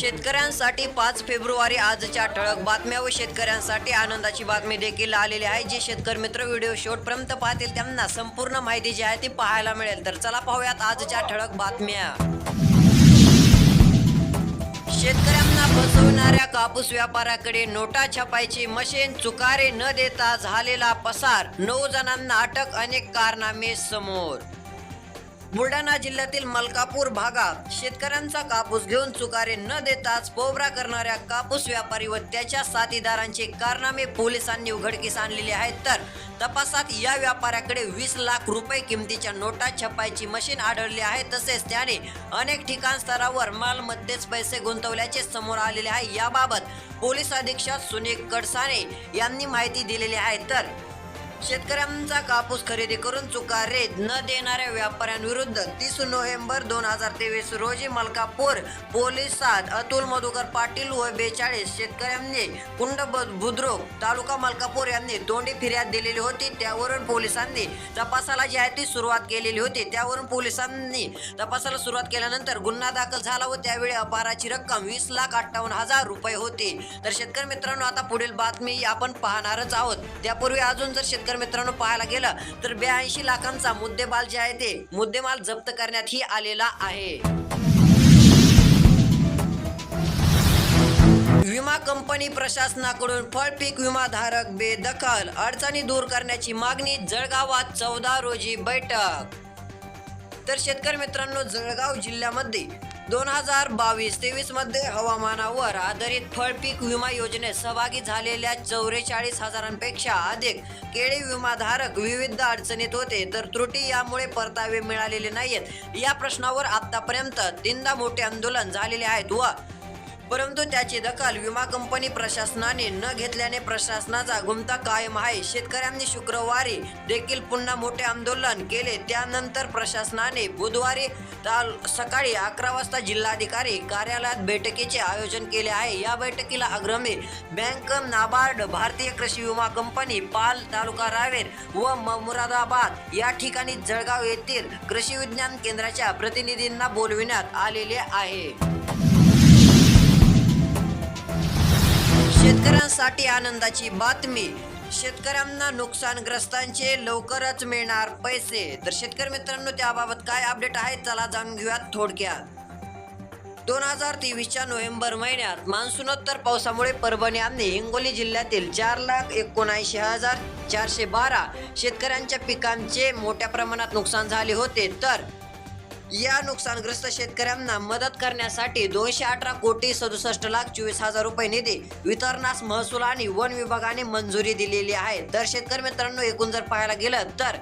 शेतकऱ्यांसाठी पाच फेब्रुवारी आजच्या ठळक बातम्या व शेतकऱ्यांसाठी आनंदाची बातमी देखील आलेली आहे. जे शेतकरी मित्र व्हिडिओ शेवटपर्यंत पाहतील त्यांना संपूर्ण माहिती जी आहे ती पाहायला मिळेल. तर चला पाहूयात आजच्या ठळक बातम्या. शेतकऱ्यांना फसवणाऱ्या कापूस व्यापाऱ्याकडे नोटा छापायची मशीन चुकारे न देता झालेला पसार नऊ जणांना अटक अनेक कारनामे समोर. बुलढाणा जिल्ह्यातील मलकापूर भागात शेतकऱ्यांचा कापूस घेऊन चुकारे न देताच पोबरा करणाऱ्या कापूस व्यापारी व त्याच्या साथीदारांचे कारनामे पोलिसांनी उघडकीस आणलेले आहेत. तर तपासात या व्यापाऱ्याकडे वीस लाख रुपये किमतीच्या नोटा छपायची मशीन आढळली आहे. तसेच त्याने अनेक ठिकाण स्तरावर मालमध्येच पैसे गुंतवल्याचे समोर आलेले आहे. याबाबत पोलीस अधीक्षक सुनील कडसाने यांनी माहिती दिलेली आहे. तर शेतकऱ्यांचा कापूस खरेदी करून चुकारे न देणाऱ्या व्यापाऱ्यांविरुद्ध तीस नोव्हेंबर दोन हजार तेवीस रोजी मलकापूर पोलिसात अतुल मधुकर पाटील व बेचाळीस शेतकऱ्यांनी कुंड बुद्रुक तालुका मलकापूर यांनी तोंडी फिर्याद दिलेली होती. त्यावरून पोलिसांनी तपासाला जी आहे ती सुरुवात केलेली होती. त्यावरून पोलिसांनी तपासाला सुरुवात केल्यानंतर गुन्हा दाखल झाला व त्यावेळी अपहाराची रक्कम वीस लाख अठ्ठावन्न हजार रुपये होती. तर शेतकरी मित्रांनो आता पुढील बातमी आपण पाहणारच आहोत. त्यापूर्वी अजून जर शेतकरी मित्रांनो पाहायला गेलं तर ब्याऐंशी लाखांचा मुद्देमाल जे आहे ते मुद्देमाल जप्त करण्यातही आलेला आहे. विमा कंपनी प्रशासनाकडून फळपीक विमाधारक बेदखल अडचणी दूर करण्याची मागणी जळगावात चौदा रोजी बैठक. तर शेतकरी मित्रांनो जळगाव जिल्ह्यामध्ये दोन हजार बावीस तेवीसमध्ये हवामानावर आधारित फळपीक विमा योजनेत सहभागी झालेल्या चौवेचाळीस हजारांपेक्षा अधिक केळी विमाधारक विविध अडचणीत होते. तर त्रुटी यामुळे परतावे मिळालेले नाहीत या प्रश्नावर आतापर्यंत तीनदा मोठे आंदोलन झालेले आहेत व परंतु त्याची दखल विमा कंपनी प्रशासनाने न घेतल्याने प्रशासनाचा गुमता कायम आहे. शेतकऱ्यांनी शुक्रवारी देखील पुन्हा मोठे आंदोलन केले. त्यानंतर प्रशासनाने बुधवारी ताल सकाळी अकरा वाजता जिल्हाधिकारी कार्यालयात बैठकीचे आयोजन केले आहे. या बैठकीला अग्रमी बँक नाबार्ड भारतीय कृषी विमा कंपनी पाल तालुका रावेर व म- मुरादाबाद या ठिकाणी जळगाव येथील कृषी विज्ञान केंद्राच्या प्रतिनिधींना बोलविण्यात आलेले आहे. शेतकऱ्यांसाठी आनंदाची बातमी. शेतकऱ्यांना नुकसानग्रस्तांचे लवकरच मिळणार पैसे. तर शेतकरी मित्रांनो त्याबाबत काय अपडेट आहे? चला जाणून घेऊयात थोडक्यात. दोन हजार तेवीसच्या नोव्हेंबर महिन्यात मान्सूनोत्तर पावसामुळे परभणी आणि हिंगोली जिल्ह्यातील चार लाख एकोणऐंशी हजार चारशे बारा शेतकऱ्यांच्या पिकांचे मोठ्या प्रमाणात नुकसान झाले होते. तर या नुकसानग्रस्त शेतकऱ्यांना मदत करण्यासाठी दोनशे अठरा कोटी सदुसष्ट लाख चोवीस हजार रुपये निधी वितरणास महसूल आणि वन विभागाने मंजुरी दिलेली आहे. तर शेतकरी मित्रांनो एकूण जर पाहायला गेलं तर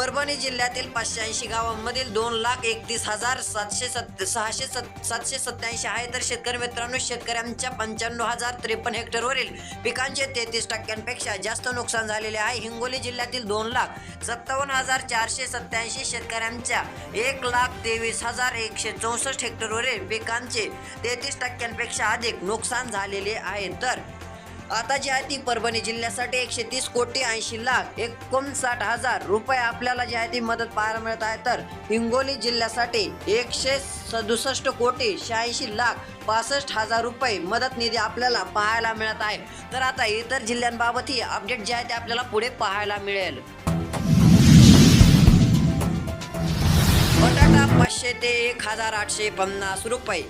परभणी जिल्ह्यातील पाचशेऐंशी गावांमधील दोन लाख एकतीस हजार सातशे सत सहाशे सत सातशे सत्याऐंशी आहे. तर शेतकरी मित्रांनो शेतकऱ्यांच्या पंच्याण्णव हजार त्रेपन्न हेक्टरवरील पिकांचे तेहतीस टक्क्यांपेक्षा जास्त नुकसान झालेले आहे. हिंगोली जिल्ह्यातील दोन लाख सत्तावन्न हजार चारशे सत्याऐंशी शेतकऱ्यांच्या एक लाख तेवीस हजार एकशे चौसष्ट हेक्टरवरील पिकांचे तेहतीस टक्क्यांपेक्षा अधिक नुकसान झालेले आहे. तर आता जी आहे ती परभणी जिल्ह्यासाठी एकशे तीस कोटी ऐंशी लाख एकोणसाठ हजार रुपये आपल्याला जी आहे ती मदत पाहायला मिळत आहे. तर हिंगोली जिल्ह्यासाठी एकशे सदुसष्ट कोटी शहाऐंशी लाख पासष्ट हजार रुपये मदत निधी आपल्याला पाहायला मिळत आहे. तर आता इतर जिल्ह्यांबाबतही अपडेट जे आहे ते आपल्याला पुढे पाहायला मिळेल. बटाटा पाचशे ते एक हजार आठशे पन्नास रुपये.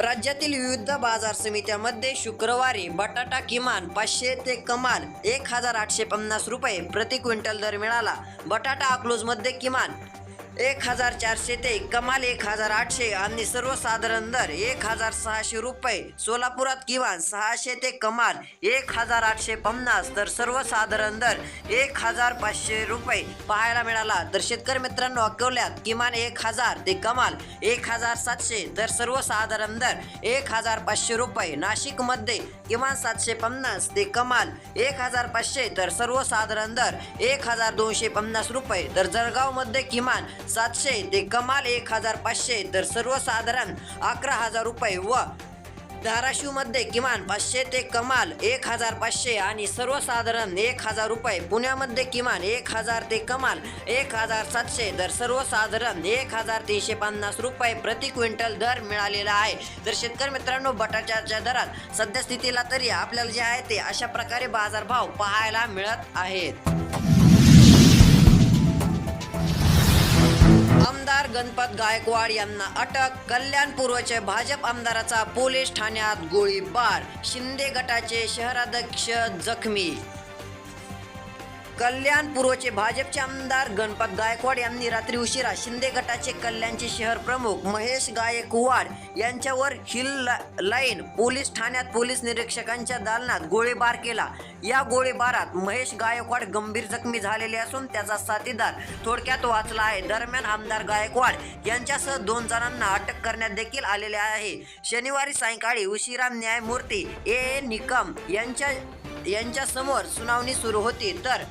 राज्यातील विविध बाजार समित्यामध्ये शुक्रवारी बटाटा किमान पाचशे ते कमाल एक हजार आठशे पन्नास रुपये प्रति क्विंटल दर मिळाला. बटाटा अकलूजमध्ये किमान एक हजार चारशे ते कमाल एक हजार आठशे आणि सर्वसाधारण दर एक हजार सहाशे रुपये सोलापुरात किमान सहाशे ते कमाल एक हजार आठशे पन्नास तर सर्वसाधारण दर एक हजार पाचशे रुपये पाहायला मिळाला तर शेतकरी मित्रांनो अकोल्यात किमान एक हजार ते कमाल एक हजार सातशे तर सर्वसाधारण दर एक हजार पाचशे रुपये नाशिकमध्ये किमान सातशे पन्नास ते कमाल एक हजार पाचशे तर सर्वसाधारण दर एक हजार दोनशे पन्नास रुपये तर जळगावमध्ये किमान सातशे ते कमाल एक हजार पाचशे तर सर्वसाधारण अकरा हजार रुपये व धाराशिवमध्ये किमान पाचशे ते कमाल एक हजार पाचशे आणि सर्वसाधारण एक हजार रुपये. पुण्यामध्ये किमान एक हजार ते कमाल एक हजार सातशे तर सर्वसाधारण एक हजार तीनशे पन्नास रुपये प्रति क्विंटल दर मिळालेला आहे. तर शेतकरी मित्रांनो बटाट्याच्या दरात सध्या स्थितीला तरी आपल्याला जे आहे ते अशा प्रकारे बाजारभाव पाहायला मिळत आहेत. आमदार गणपत गायकवाड यांना अटक कल्याण पूर्वचे भाजप आमदाराचा पोलीस ठाण्यात गोळीबार शिंदे गटाचे शहराध्यक्ष जखमी कल्याणपूर्वचे भाजपचे आमदार गणपत गायकवाड यांनी रात्री उशिरा शिंदे गटाचे कल्याणचे शहर प्रमुख महेश गायकवाड यांच्यावर हिल लाईन पोलीस ठाण्यात पोलीस निरीक्षकांच्या दालनात गोळीबार केला. या गोळीबारात महेश गायकवाड गंभीर जखमी झालेले असून त्याचा साथीदार थोडक्यात वाचला आहे. दरम्यान आमदार गायकवाड यांच्यासह दोन जणांना अटक करण्यात देखील आलेले आहे. शनिवारी सायंकाळी उशिरा न्यायमूर्ती ए ए निकम यांच्या यांच्यासमोर सुनावणी सुरू होती. तर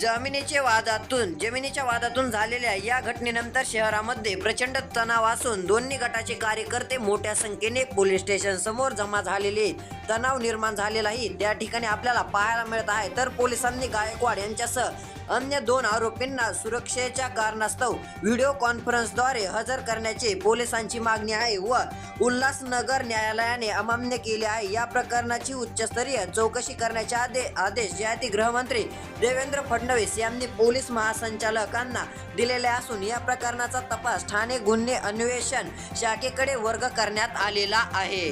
जमिनीच्या वादातून जमिनीच्या वादातून झालेल्या या घटनेनंतर शहरामध्ये प्रचंड तणाव असून दोन्ही गटाचे कार्यकर्ते मोठ्या संख्येने पोलीस स्टेशन समोर जमा झालेले तणाव निर्माण झालेलाही त्या ठिकाणी आपल्याला पाहायला मिळत आहे. तर पोलिसांनी गायकवाड यांच्यासह अन्य दोन आरोपींना सुरक्षेच्या कारणास्तव व्हिडिओ कॉन्फरन्सद्वारे हजर करण्याची पोलिसांची मागणी आहे व उल्हासनगर न्यायालयाने अमान्य केले आहे. या प्रकरणाची उच्चस्तरीय चौकशी करण्याचे आदे आदेश जे आहे गृहमंत्री देवेंद्र फडणवीस यांनी पोलीस महासंचालकांना दिलेले असून या प्रकरणाचा तपास ठाणे गुन्हे अन्वेषण शाखेकडे वर्ग करण्यात आलेला आहे.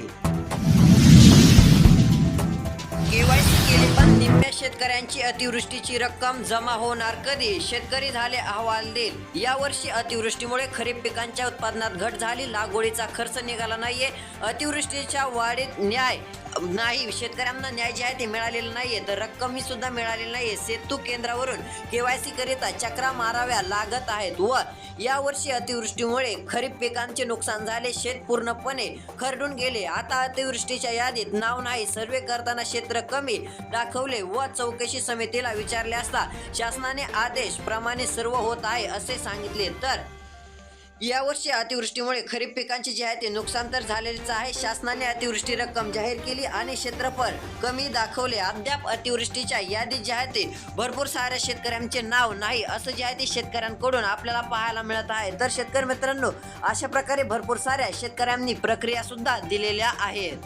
केवायसी केली पण निम्म्या शेतकऱ्यांची अतिवृष्टीची रक्कम जमा होणार कधी? शेतकरी झाले अहवाल देईल यावर्षी अतिवृष्टीमुळे खरीप पिकांच्या उत्पादनात घट झाली. लागवडीचा खर्च निघाला नाहीये. अतिवृष्टीच्या वाढीत न्याय नाही. शेतकऱ्यांना न्याय जे आहे ते मिळालेलं नाहीये. तर रक्कमही सुद्धा मिळालेली नाहीये. सेतू केंद्रावरून केवायसी करिता चक्रा माराव्या लागत आहेत व यावर्षी अतिवृष्टीमुळे खरीप पिकांचे नुकसान झाले. शेत पूर्णपणे खरडून गेले. आता अतिवृष्टीच्या यादीत नाव नाही. सर्वे करताना क्षेत्र कमी दाखवले व चौकशी समितीला विचारले असता शासनाने आदेश प्रमाणे सर्व होत आहे असे सांगितले. तर यावर्षी अतिवृष्टीमुळे खरीप पिकांचे जे आहे ते नुकसान तर झालेलेच आहे. शासनाने अतिवृष्टी रक्कम जाहीर केली आणि क्षेत्रफळ कमी दाखवले. अद्याप अतिवृष्टीच्या यादीत जे आहे ते भरपूर साऱ्या शेतकऱ्यांचे नाव नाही असं जे आहे ते शेतकऱ्यांकडून आपल्याला पाहायला मिळत आहे. तर शेतकरी मित्रांनो अशा प्रकारे भरपूर साऱ्या शेतकऱ्यांनी प्रक्रिया सुद्धा दिलेल्या आहेत.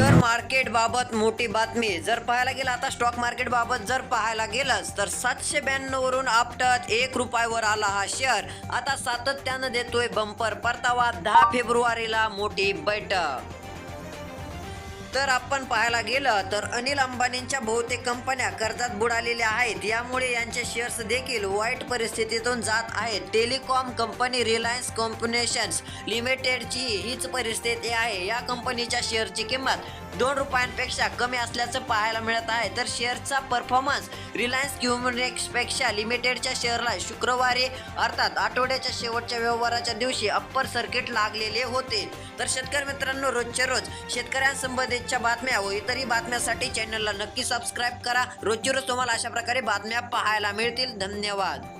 शेअर मार्केट बाबत मोठी बातमी. जर पाहायला गेलं आता स्टॉक मार्केट बाबत जर पाहायला गेलंच तर सातशे ब्याण्णव वरून आपटत एक रुपयावर आला हा शेअर आता सातत्यानं देतोय बंपर परतावा दहा फेब्रुवारीला मोठी बैठक. तर आपण पाहायला गेलं तर अनिल अंबानींच्या बहुतेक कंपन्या कर्जात बुडालेल्या आहेत. यामुळे यांचे शेअर्स देखील वाईट परिस्थितीतून जात आहेत. टेलिकॉम कंपनी रिलायन्स कॉम्पिनेशन्स लिमिटेडची हीच परिस्थिती आहे. या कंपनीच्या शेअरची किंमत दोन रुपयांपेक्षा कमी असल्याचं पाहायला मिळत आहे. तर शेअरचा परफॉर्मन्स रिलायन्स क्युमिनेक्सपेक्षा लिमिटेडच्या शेअरला शुक्रवारी अर्थात आठवड्याच्या शेवटच्या व्यवहाराच्या दिवशी अप्पर सर्किट लागलेले होते. तर शेतकरी मित्रांनो रोजच्या रोज शेतकऱ्यांसंबंधी रोजच्या बातम्या व इतरही बातम्यासाठी चॅनलला नक्की सबस्क्राईब करा. रोजची रोज तुम्हाला अशा प्रकारे बातम्या पाहायला मिळतील. धन्यवाद.